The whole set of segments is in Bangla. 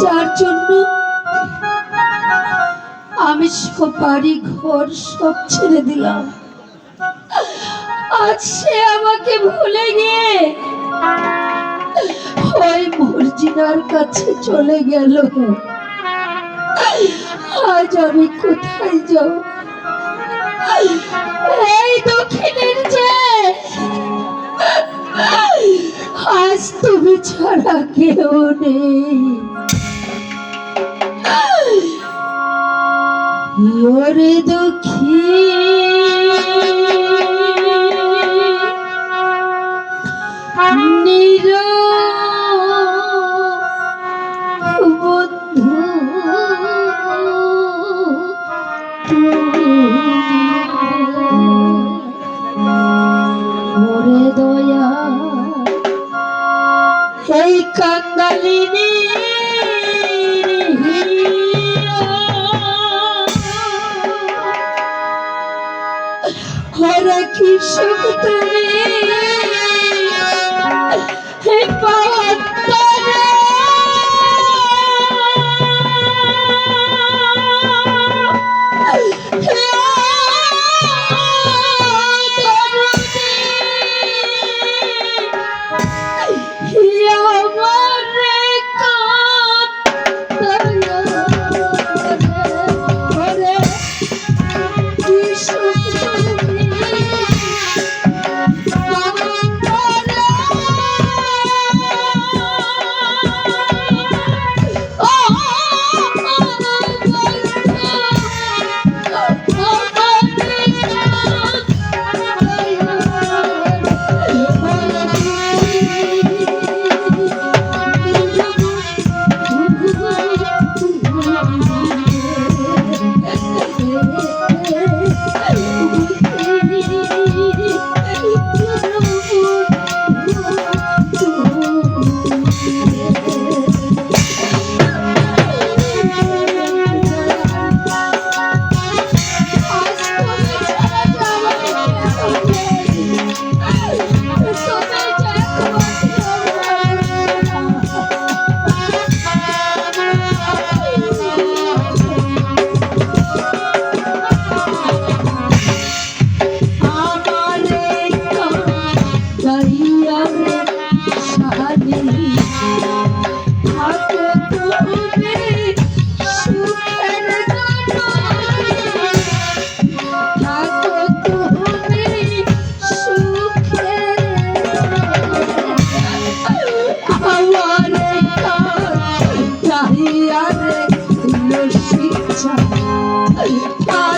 যার জন্য আমি সব বাড়ি ঘর সব ছেড়ে দিলাম। আজ সে আমাকে ভুলে গিয়ে ওই মর্জিনার কাছে চলে গেল। আজ আমি কোথায় যাব? এই দক্ষিণের যে আজ তুমি ছাড়া কেউ নেই। ওরে দুঃখী হরে তুমি Ah!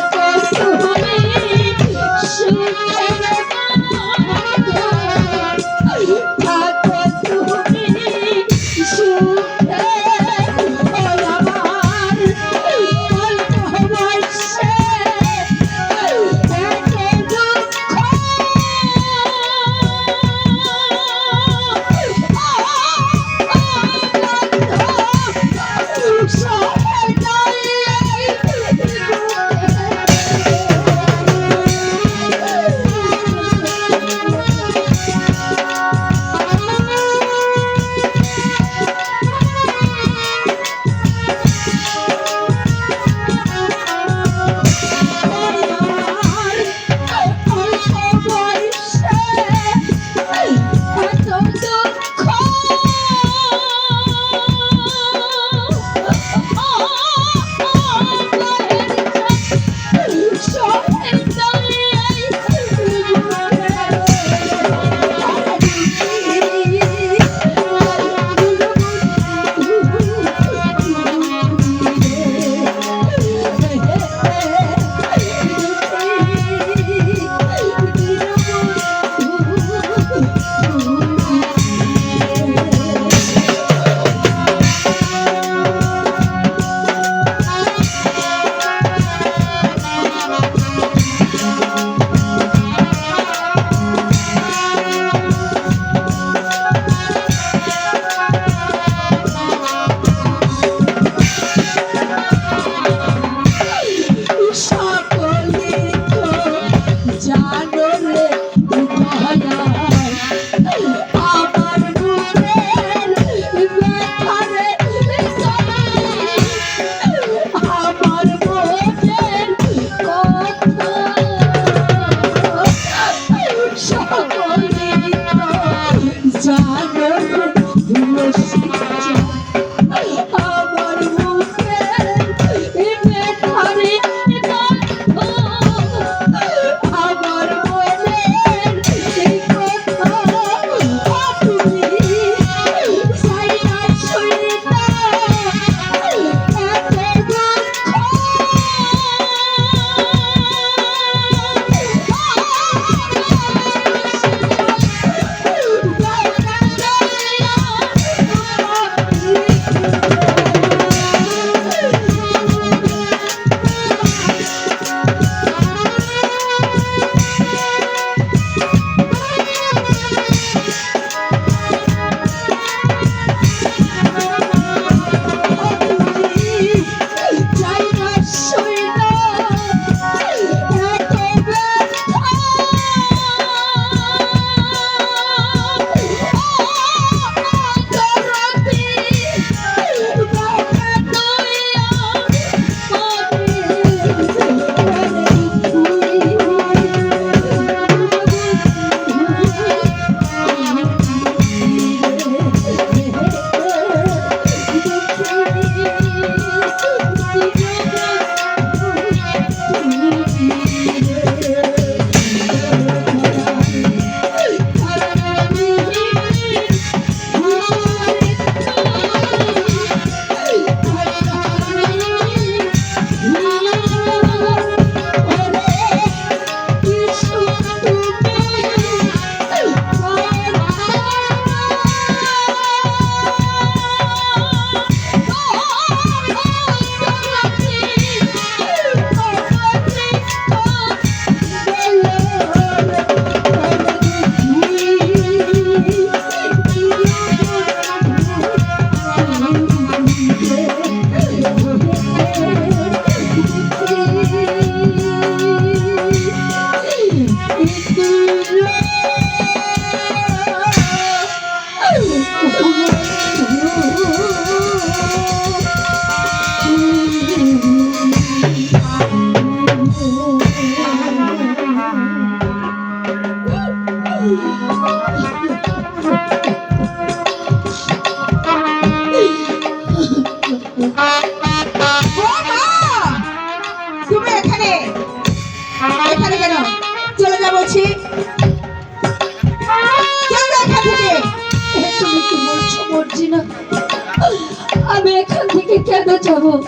যাব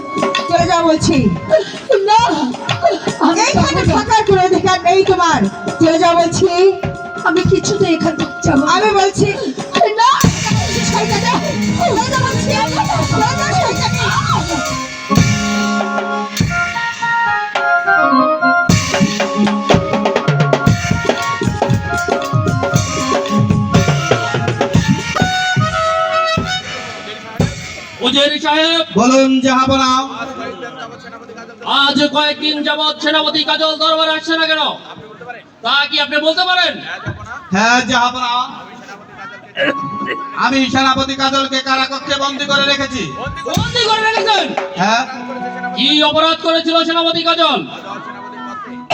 চলে যা বলছি। না। এইখানে। থাকার কোনো অধিকার নেই তোমার। চলে যা বলছি। আমি কিছুতে এখান থেকে যাব আমি বলছি না। সাহেব। বলুন জাহাপনা আজ কয়েকদিন যাবৎ সেনাপতি কাজল দরবার আসছে না কেন? তা কি আপনি বলতে পারেন? হ্যাঁ জাহাপনা আমি সেনাপতি কাজলকে কারাকক্ষে বন্দি করে রেখেছি। বন্দি করে রেখেছেন? হ্যাঁ। কি অপরাধ করেছিল সেনাপতি কাজল?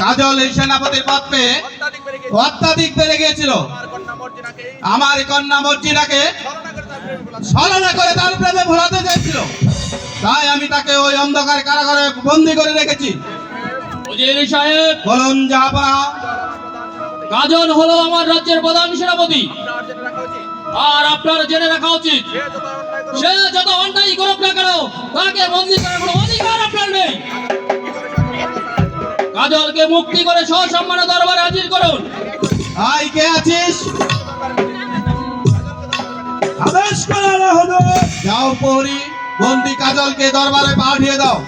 কাজল এই সেনাপতির পদ পেয়ে অত্যাধিক বেড়ে গিয়েছিল। আমার কন্যা মর্জিনাকে ছলনা করে তার প্রেমে ভোলাতে চাইছিল। তাই আমি তাকে ওই অন্ধকার কারাগারে বন্দি করে রেখেছি। সাহেব বলুন জাহাপনা কাজল হলো আমার রাজ্যের প্রধান সেনাপতি। আর আপনার জেনে রাখা উচিত সে যত অন্যায় করুক না কেন তাকে বন্দি করার কোনো অধিকার আপনার নেই। কাজলকে মুক্তি করে সসম্মানে দরবারে হাজির করুন। আই কে আছিস? আদেশ করা হলো যাও পরি, বন্দি কাজলকে দরবারে পাঠিয়ে দাও।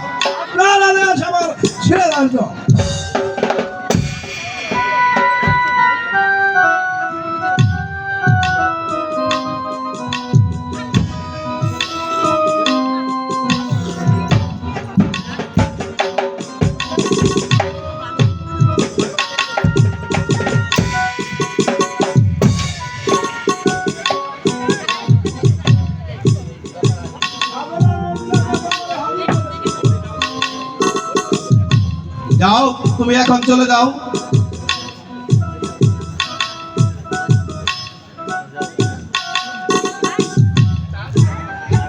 আপনার আদেশ আমার ছেড়ে দাও। তুমি এখন চলে যাও।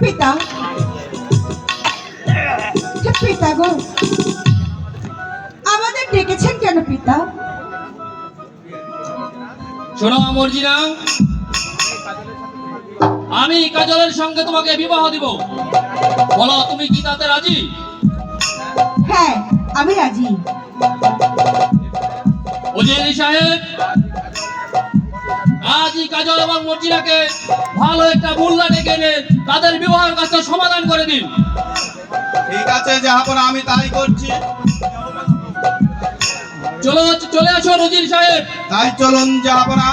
পিতা। পিতা গো। আমাদের ডেকেছেন কেন পিতা? শোনো মর্জিনা আমি কাজলের সঙ্গে তোমাকে বিবাহ দিব। বলো তুমি কি তাতে রাজি? হ্যাঁ আমি রাজি। উজির সাহেব আজই কাজল এবং মর্জিনাকে ভালো একটা মূল্যা ডেকে এনে তাদের বিবাহের কাজটা সমাধান করে দিন। ঠিক আছে জাহাপনা আমি তাই করছি। চলো চলে আসো নজির সাহেব। তাই চলুন জাহাপনা